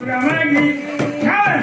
ரமணி நான்